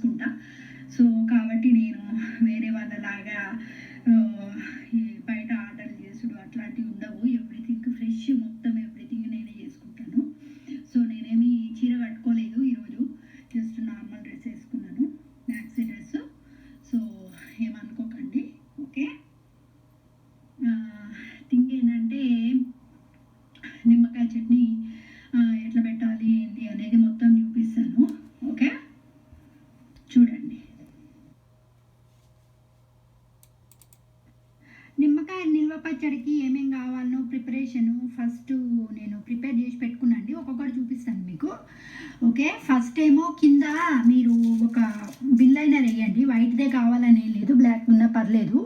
distinta. పచ్చడికి ఏమేం కావాలనో ప్రిపరేషను ఫస్ట్ నేను ప్రిపేర్ చేసి పెట్టుకున్నాండి. ఒక్కొక్కటి చూపిస్తాను మీకు. ఓకే ఫస్ట్ ఏమో కింద మీరు ఒక బిల్ లైనర్ వేయండి. వైట్దే కావాలని లేదు బ్లాక్ ఉన్నా పర్లేదు.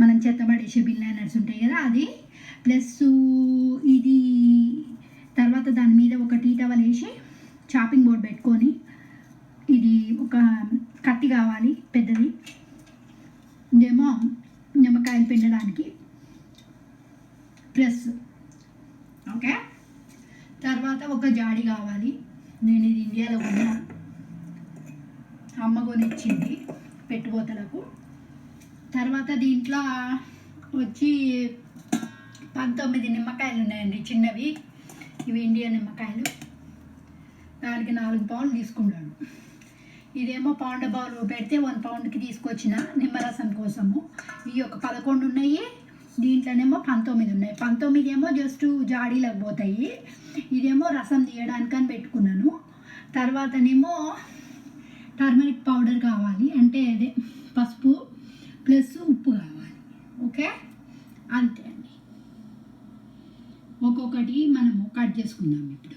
మనం చెత్త పడేసే బిల్ లైనర్స్ ఉంటాయి కదా అది. ప్లస్ ఇది తర్వాత దాని మీద ఒక టీ టవల్ వేసి చాపింగ్ బోర్డ్ పెట్టుకొని ఇది ఒక కత్తి కావాలి పెద్దది. ఇదేమో నిమ్మకాయలు పిండడానికి. Plus okay? తర్వాత ఒక జాడి కావాలి. నేను ఇది ఇండియాలో ఉన్న అమ్మ కొనిచ్చింది పెట్టుబోతలకు. తర్వాత దీంట్లో వచ్చి పంతొమ్మిది నిమ్మకాయలు ఉన్నాయండి చిన్నవి. ఇవి ఇండియా నిమ్మకాయలు. దానికి నాలుగు పౌండ్లు తీసుకున్నాను ఇదేమో పౌండ్ బౌల్ పెడితే వన్ పౌండ్కి తీసుకొచ్చిన నిమ్మరసం కోసము. ఇవి ఒక పదకొండు ఉన్నాయి. దీంట్లోనేమో పంతొమ్మిది ఉన్నాయి. పంతొమ్మిది ఏమో జస్ట్ జాడీలకు పోతాయి. ఇదేమో రసం తీయడానికి అని పెట్టుకున్నాను. తర్వాతనేమో టర్మరిక్ పౌడర్ కావాలి. అంటే అదే పసుపు ప్లస్ ఉప్పు కావాలి. ఓకే? అంతే అండి. ఒక్కొక్కటి మనము కట్ చేసుకుందాం ఇప్పుడు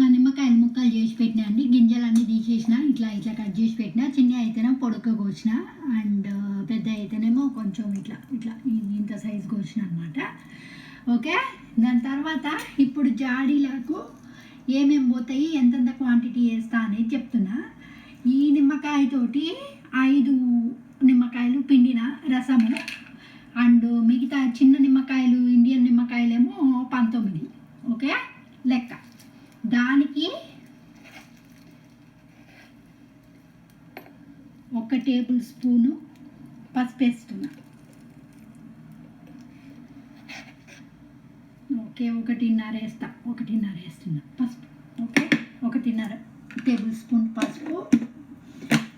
ఆ నిమ్మకాయలు ముక్కలు చేసి పెట్టినా అండి. గింజలన్నీ తీసేసిన ఇట్లా ఇట్లా కట్ చేసి పెట్టిన చిన్న అయితేనే పొడుక కోసిన అండ్ పెద్ద అయితేనేమో కొంచెం ఇట్లా ఇట్లా ఇంత సైజు కోసిన అనమాట ఓకే? దాని తర్వాత ఇప్పుడు జాడీలకు ఏమేమి పోతాయి ఎంతెంత క్వాంటిటీ వేస్తా అనేది చెప్తున్నా. ఈ నిమ్మకాయతోటి ఐదు నిమ్మకాయలు పిండిన రసము అండ్ మిగతా చిన్న నిమ్మకాయలు ఇండియన్ నిమ్మకాయలేమో పంతొమ్మిది. ఓకే? లెక్క. దానికి ఒక టేబుల్ స్పూను పసుపు వేస్తున్నా. ఓకే ఒకటిన్నర వేస్తా ఒకటిన్నర వేస్తున్నా. పసుపు ఓకే ఒకటిన్నర టేబుల్ స్పూన్ పసుపు.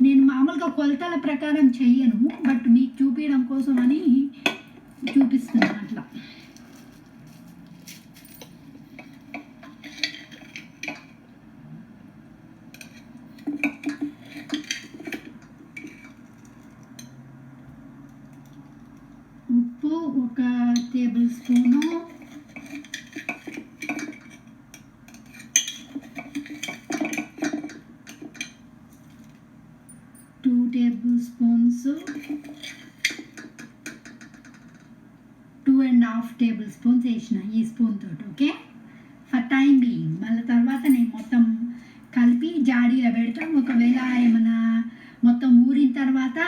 నేను మామూలుగా కొలతల ప్రకారం చెయ్యను బట్ మీకు చూపించడం కోసం అని చూపిస్తున్నాను అట్లా ఉప్పు ఒక table spoon two table spoons two and half table spoons వేసిన ఈ స్పూన్ తోటి ఓకే ఫర్ టైం బీయింగ్ మళ్ళీ తర్వాత నేను మొత్తం కలిపి జాడీలో పెడతాం. ఒకవేళ ఏమైనా మొత్తం ఊరిన తర్వాత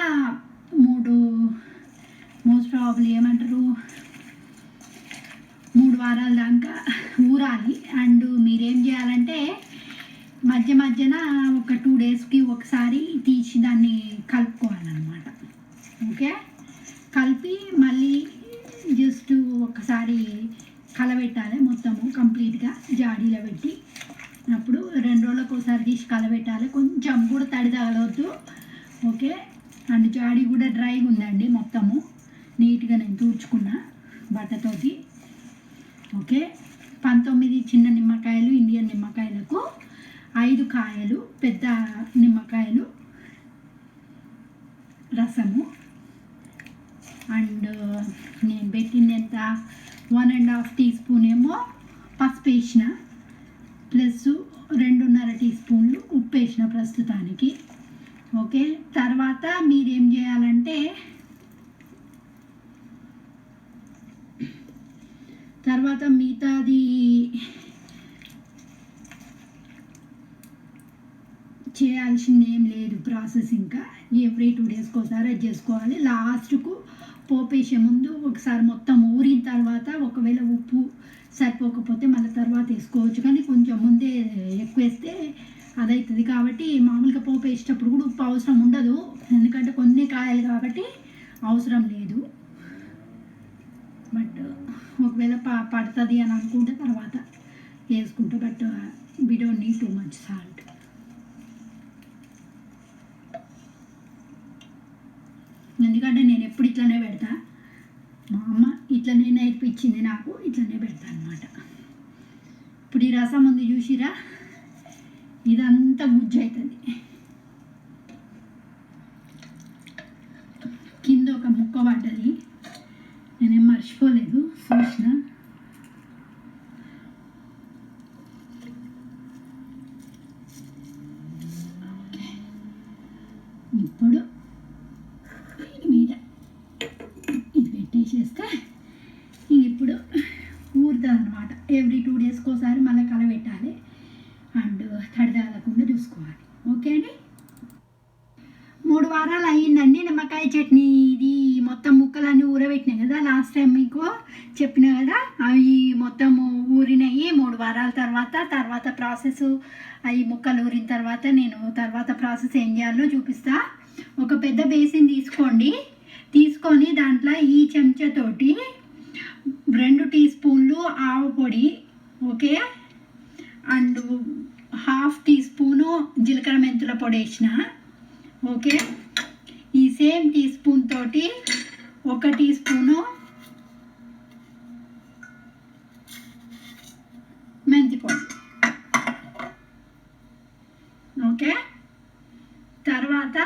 మూడు మోస్ట్ ప్రాబ్లీ ఏమంటారు? మూడు వారాల దాకా ఊరాలి. అండ్ మీరేం చేయాలంటే మధ్య మధ్యన ఒక టూ డేస్కి ఒకసారి తీసి దాన్ని కలుపుకోవాలన్నమాట. ఓకే? కలిపి మళ్ళీ జస్ట్ ఒకసారి కలబెట్టాలి మొత్తము కంప్లీట్గా జాడీలో పెట్టి. అప్పుడు రెండు రోజులకు ఒకసారి తీసి కలబెట్టాలి. కొంచెం కూడా తడి తగలవద్దు ఓకే? అండ్ జాడీ కూడా డ్రైగా ఉందండి మొత్తము. నీట్గా నేను తూర్చుకున్నా బట్టతోటి. ఓకే? పంతొమ్మిది చిన్న నిమ్మకాయలు ఇండియన్ నిమ్మకాయలకు ఐదు కాయలు పెద్ద నిమ్మకాయలు రసము. అండ్ నేను పెట్టింది ఎంత? One and half tea spoon ఏమో పసుపు వేసిన. ప్లస్ రెండున్నర టీ స్పూన్లు ఉప్పు వేసిన ప్రస్తుతానికి. ఓకే? తర్వాత మీరేం చేయాలంటే తర్వాత మిగతాది చేయాల్సింది ఏం లేదు ప్రాసెస్ ఇంకా. ఎవ్రీ టూ డేస్కి ఒకసారి అది చేసుకోవాలి. లాస్ట్కు పోపేసే ముందు ఒకసారి మొత్తం ఊరిన తర్వాత ఒకవేళ ఉప్పు సరిపోకపోతే మళ్ళీ తర్వాత వేసుకోవచ్చు. కానీ కొంచెం ముందే ఎక్కువ వేస్తే అదవుతుంది కాబట్టి మామూలుగా పోపు వేసేటప్పుడు కూడా ఉప్పు అవసరం ఉండదు. ఎందుకంటే కొన్ని కాయలు కాబట్టి అవసరం లేదు. బట్ ఒకవేళ ప పడుతుంది అని అనుకుంటే తర్వాత వేసుకుంటా. But we don't need too much salt ఎందుకంటే నేను ఎప్పుడు ఇట్లానే పెడతా. మా అమ్మ ఇట్లనే నేర్పించింది నాకు ఇట్లనే పెడతా అనమాట ఇప్పుడు ఈ రసం ఉంది చూసిరా? ఇదంతా గుజ్జు అవుతుంది కింద ఒక ముక్క పడ్డది. నేనేం మర్చిపోలేదు చూసిన? మూడు వారాలు అయ్యిందండి నిమ్మకాయ చట్నీ ఇది మొత్తం ముక్కలన్నీ ఊరబెట్టినాయి కదా లాస్ట్ టైం మీకు చెప్పిన కదా అవి మొత్తం ఊరినాయి మూడు వారాల తర్వాత తర్వాత ప్రాసెస్ అవి ముక్కలు ఊరిన తర్వాత నేను తర్వాత ప్రాసెస్ ఏం చేయాలో చూపిస్తా. ఒక పెద్ద బేసిన్ తీసుకోండి. తీసుకొని దాంట్లో ఈ చెంచాతోటి రెండు టీ స్పూన్లు ఆవు పొడి okay? And half tea spoon జీలకర్ర మెంతుల పొడి వేసిన. ఓకే. ఈ సేమ్ టీ స్పూన్ తోటి ఒక టీ స్పూను మెంతిపొడి ఓకే. తర్వాత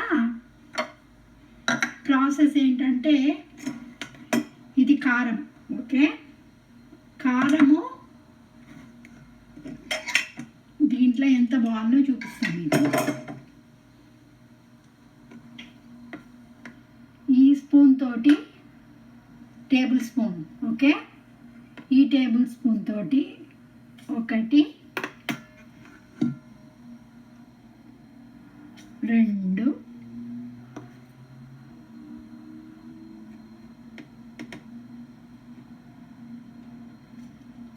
ప్రాసెస్ ఏంటంటే ఇది కారం. ఓకే. కారము దీంట్లో ఎంత బాగుందో చూపిస్తాను మీకు ఈ స్పూన్ తోటి టేబుల్ స్పూన్ ఓకే? ఈ టేబుల్ స్పూన్ తోటి ఒకటి రెండు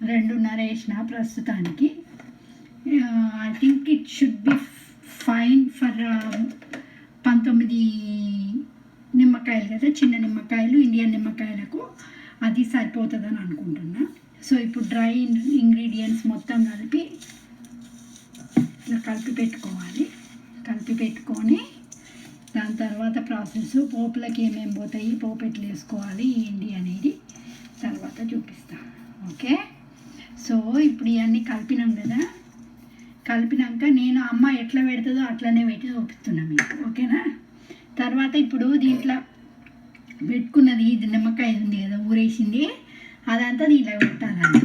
రెండున్నర వేసిన ప్రస్తుతానికి. I think it should be fine for పంతొమ్మిది నిమ్మకాయలు కదా చిన్న నిమ్మకాయలు ఇండియన్ నిమ్మకాయలకు అది సరిపోతుందని అనుకుంటున్నా. సో ఇప్పుడు డ్రై ఇంగ్రీడియంట్స్ మొత్తం కలిపి ఇట్లా కలిపి పెట్టుకోవాలి. కలిపి పెట్టుకొని దాని తర్వాత ప్రాసెస్ పోపులకి ఏమేమి పోతాయి పోపు ఎట్లా వేసుకోవాలి ఏంటి అనేది తర్వాత చూపిస్తా. ఓకే? సో ఇప్పుడు ఇవన్నీ కలిపినాం కదా. కలిపినాక నేను అమ్మ ఎట్లా పెడుతుందో అట్లనే పెట్టి చూపిస్తున్నాను మీకు. ఓకేనా? తర్వాత ఇప్పుడు దీంట్లో పెట్టుకున్నది ఇది నిమ్మకాయ ఉంది కదా ఊరేసింది. అదంతా దీంట్లో పెట్టాలండి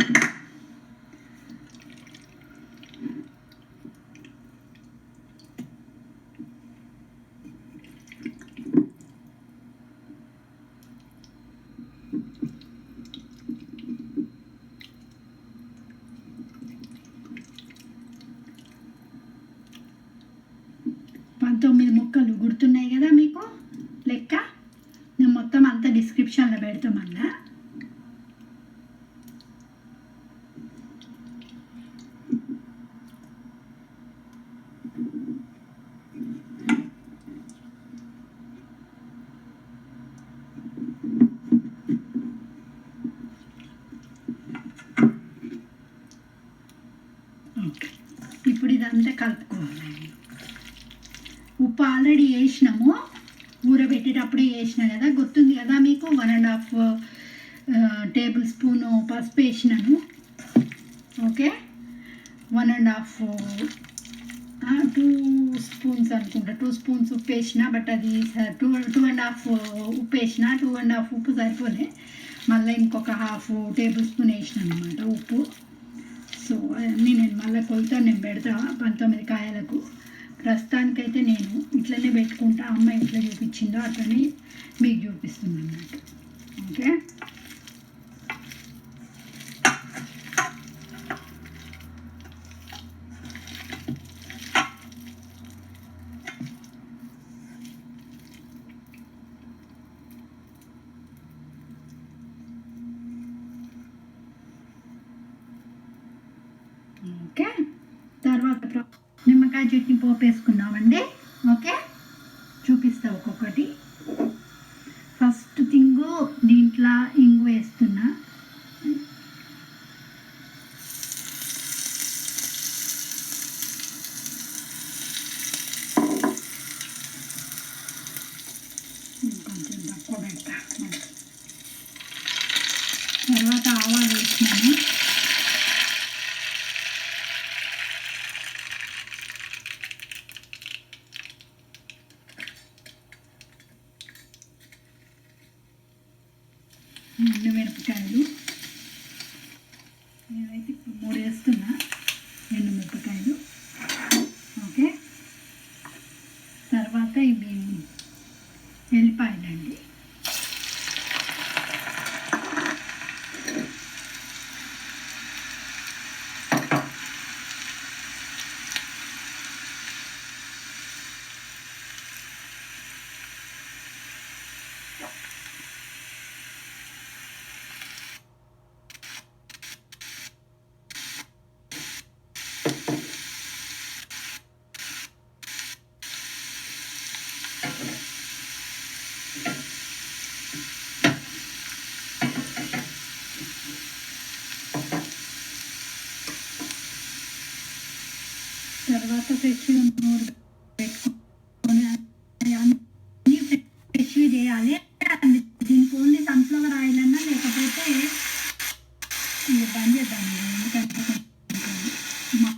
పంతొమ్మిది ముక్కలు గుర్తున్నాయి కదా మీకు లెక్క నేను మొత్తం అంతా డిస్క్రిప్షన్లో పెడతాం మళ్ళా ఓకే ఇప్పుడు ఇదంతా కలుపుకోవాలి ఉప్పు ఆల్రెడీ వేసినాము పెట్టేటప్పుడే వేసిన కదా గుర్తుంది కదా మీకు? One and half table spoon పసుపు వేసినాను. Okay one and half two spoons అనుకుంటా. టూ స్పూన్స్ ఉప్పు వేసిన బట్ అది టూ టూ అండ్ హాఫ్ ఉప్పు వేసిన టూ అండ్ హాఫ్ ఉప్పు సరిపోలే. మళ్ళీ ఇంకొక హాఫ్ టేబుల్ స్పూన్ వేసిన అనమాట ఉప్పు సో అన్నీ నేను మళ్ళీ కొలత నేను పెడతా పంతొమ్మిది కాయలకు. ప్రస్తుతానికైతే నేను ఇట్లనే పెట్టుకుంటా అమ్మ ఎట్లా చూపించిందో అట్లనే మీకు చూపిస్తుంది అన్నట్టు ఓకే ఓకే? మినపకాయలు తర్వాత ఫ్రెష్గా నూరు పెట్టుకొని అన్నీ ఫ్రెష్గా చేయాలి దీనికి ఓన్లీ సన్ఫ్లవర్ ఆయిల్ అన్నా లేకపోతే ఇది బంద్ చేద్దాం ఎందుకంటే కొంచెం మా-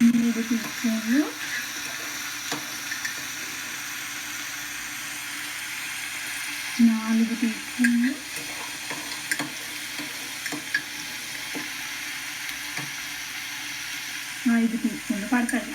మూడు టీ స్పూన్లు నాలుగు టీ స్పూన్లు ఐదు టీ స్పూన్లు పడుతుంది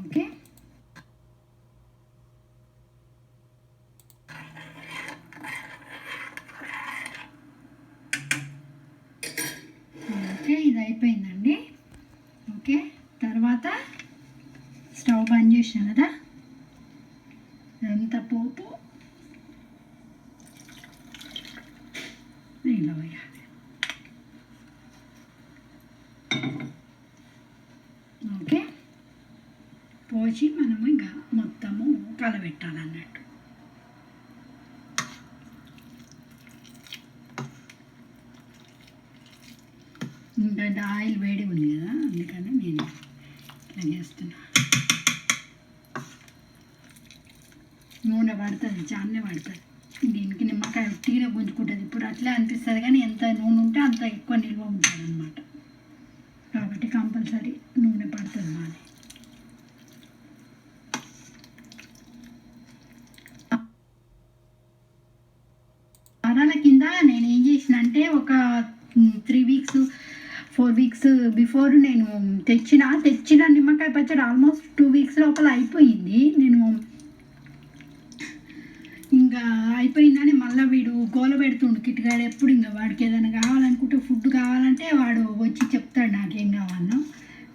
ఓకే ఓకే ఇది అయిపోయిందండి. ఓకే తర్వాత స్టవ్ బంద్ చేసాను కదా. ఎంత పోపు. ఇలా ఓకే పోసి మనము ఇంకా మొత్తము కలబెట్టాలన్నట్టు. ఎందుకంటే ఆయిల్ వేడి ఉంది కదా అందుకని నేను ఇట్లా చేస్తున్నా. నూనె పడుతుంది చాలా పడుతుంది. దీనికి నిమ్మకాయ ఉట్టిగా గుంజుకుంటుంది ఇప్పుడు అట్లే అనిపిస్తుంది కానీ ఎంత నూనె ఉంటే అంత ఎక్కువ నిల్వ ఉంటుంది అనమాట కాబట్టి కంపల్సరీ నూనె పడుతుంది బాగా వారాల కింద నేను ఏం చేసిన అంటే ఒక three weeks four weeks before నేను తెచ్చిన తెచ్చిన నిమ్మకాయ పచ్చడి ఆల్మోస్ట్ టూ వీక్స్ లోపల అయిపోయింది. నేను ఇంకా అయిపోయిందని మళ్ళీ వీడు గోల పెడుతుండు కిట్గాడు ఎప్పుడు ఇంకా వాడికి ఏదైనా కావాలనుకుంటే ఫుడ్ కావాలంటే వాడు వచ్చి చెప్తాడు నాకేం కావాలనో.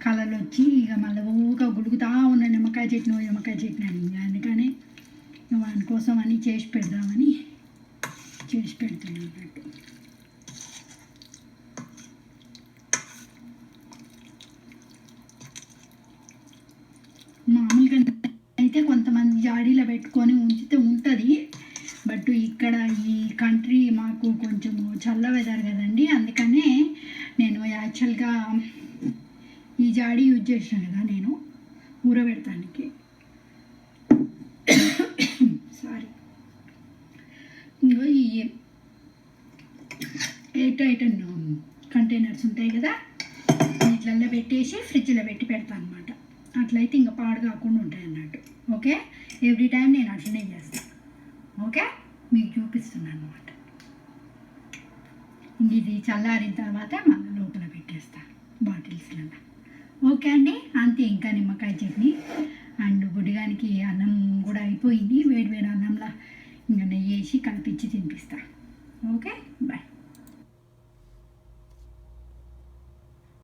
కళలు వచ్చి ఇక మళ్ళీ ఊగా గుడుగుతా ఉన్న నిమ్మకాయ చట్నీ నిమ్మకాయ చట్నీ అని ఇంకా అందుకని వాని కోసం అని చేసి పెడదామని చేసి పెడుతున్నాను అన్నట్టు. మామూలుగా అయితే కొంతమంది జాడీలో పెట్టుకొని ఉంచితే ఉంటుంది. బట్ ఇక్కడ ఈ కంట్రీ మాకు కొంచెం చల్ల వెదర్ కదండి. అందుకనే నేను యాక్చువల్గా ఈ జాడీ యూజ్ చేసిన కదా నేను. ఊరబెడతానికి. సారీ ఇంకో ఈ ఎయిట్ ఐటన్ కంటైనర్స్ ఉంటాయి కదా. వీటిలలో పెట్టేసి ఫ్రిడ్జ్లో పెట్టి పెడతాను అనమాట అట్లయితే ఇంకా పాడు కాకుండా ఉంటాయి అన్నట్టు. ఓకే? ఎవ్రీ టైం నేను అట్లనే చేస్తాను ఓకే? మీకు చూపిస్తున్నాను అనమాట ఇది చల్లారిన తర్వాత మళ్ళీ లోపల పెట్టేస్తాను బాటిల్స్లలో ఓకే అండి? అంతే ఇంకా నిమ్మకాయ చట్నీ అండ్ గుడిగానికి అన్నం కూడా అయిపోయింది. వేడి వేడి అన్నంలో ఇంకా నెయ్యి వేసి కలిపించి తినిపిస్తా. ఓకే? బాయ్.